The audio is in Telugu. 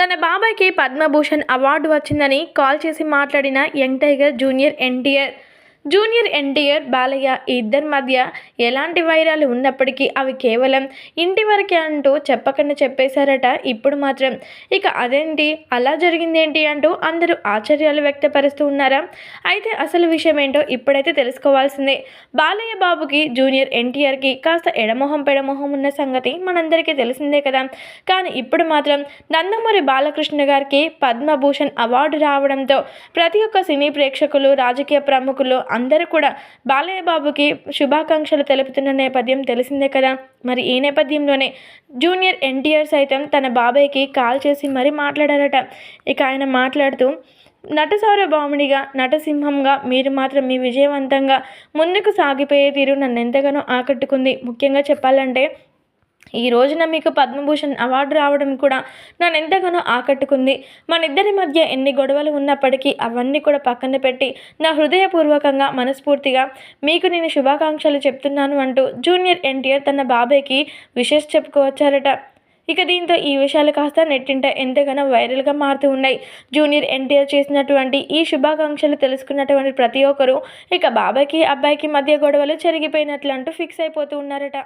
తన బాబాయ్కి పద్మభూషణ్ అవార్డు వచ్చిందని కాల్ చేసి మాట్లాడిన young tiger junior NTR. Junior NTR Balayya ఈ ఇద్దరి మధ్య ఎలాంటి వైరాలు ఉన్నప్పటికీ అవి కేవలం ఇంటి వరకే అంటూ చెప్పకుండా చెప్పేశారట. ఇప్పుడు మాత్రం ఇక అదేంటి? అలా జరిగిందేంటి? అంటూ అందరూ ఆశ్చర్యాలు వ్యక్తపరుస్తూ ఉన్నారా? అయితే అసలు విషయం ఏంటో ఇప్పుడైతే తెలుసుకోవాల్సిందే. బాలయ్య బాబుకి జూనియర్ ఎన్టీఆర్కి కాస్త ఎడమొహం పెడమొహం ఉన్న సంగతి మనందరికీ తెలిసిందే కదా. కానీ ఇప్పుడు మాత్రం నందమూరి బాలకృష్ణ గారికి పద్మభూషణ్ అవార్డు రావడంతో ప్రతి ఒక్క సినీ ప్రేక్షకులు రాజకీయ ప్రముఖులు అందరూ కూడా బాలయ్య బాబుకి శుభాకాంక్షలు తెలుపుతున్న నేపథ్యం తెలిసిందే కదా. మరి ఈ నేపథ్యంలోనే జూనియర్ ఎన్టీఆర్ సైతం తన బాబాయ్కి కాల్ చేసి మరీ మాట్లాడారట. ఇక ఆయన మాట్లాడుతూ నట సార్వభౌముడిగా నటసింహంగా మీరు మాత్రం మీ విజయవంతంగా ముందుకు సాగిపోయే తీరు నన్ను ఎంతగానో ఆకట్టుకుంది. ముఖ్యంగా చెప్పాలంటే ఈ రోజున మీకు పద్మభూషణ్ అవార్డు రావడం కూడా నన్ను ఎంతగానో ఆకట్టుకుంది. మన ఇద్దరి మధ్య ఎన్ని గొడవలు ఉన్నప్పటికీ అవన్నీ కూడా పక్కన పెట్టి నా హృదయపూర్వకంగా మనస్ఫూర్తిగా మీకు నేను శుభాకాంక్షలు చెప్తున్నాను అంటూ జూనియర్ ఎన్టీఆర్ తన బాబాయ్కి విషెస్ చెప్పుకోవచ్చారట. ఇక దీంతో ఈ విషయాలు కాస్త నెట్టింట ఎంతగానో వైరల్గా మారుతూ ఉన్నాయి. జూనియర్ ఎన్టీఆర్ చేసినటువంటి ఈ శుభాకాంక్షలు తెలుసుకున్నటువంటి ప్రతి ఒక్కరూ ఇక బాబాయ్కి అబ్బాయికి మధ్య గొడవలు జరిగిపోయినట్లు అంటూ ఫిక్స్ అయిపోతూ ఉన్నారట.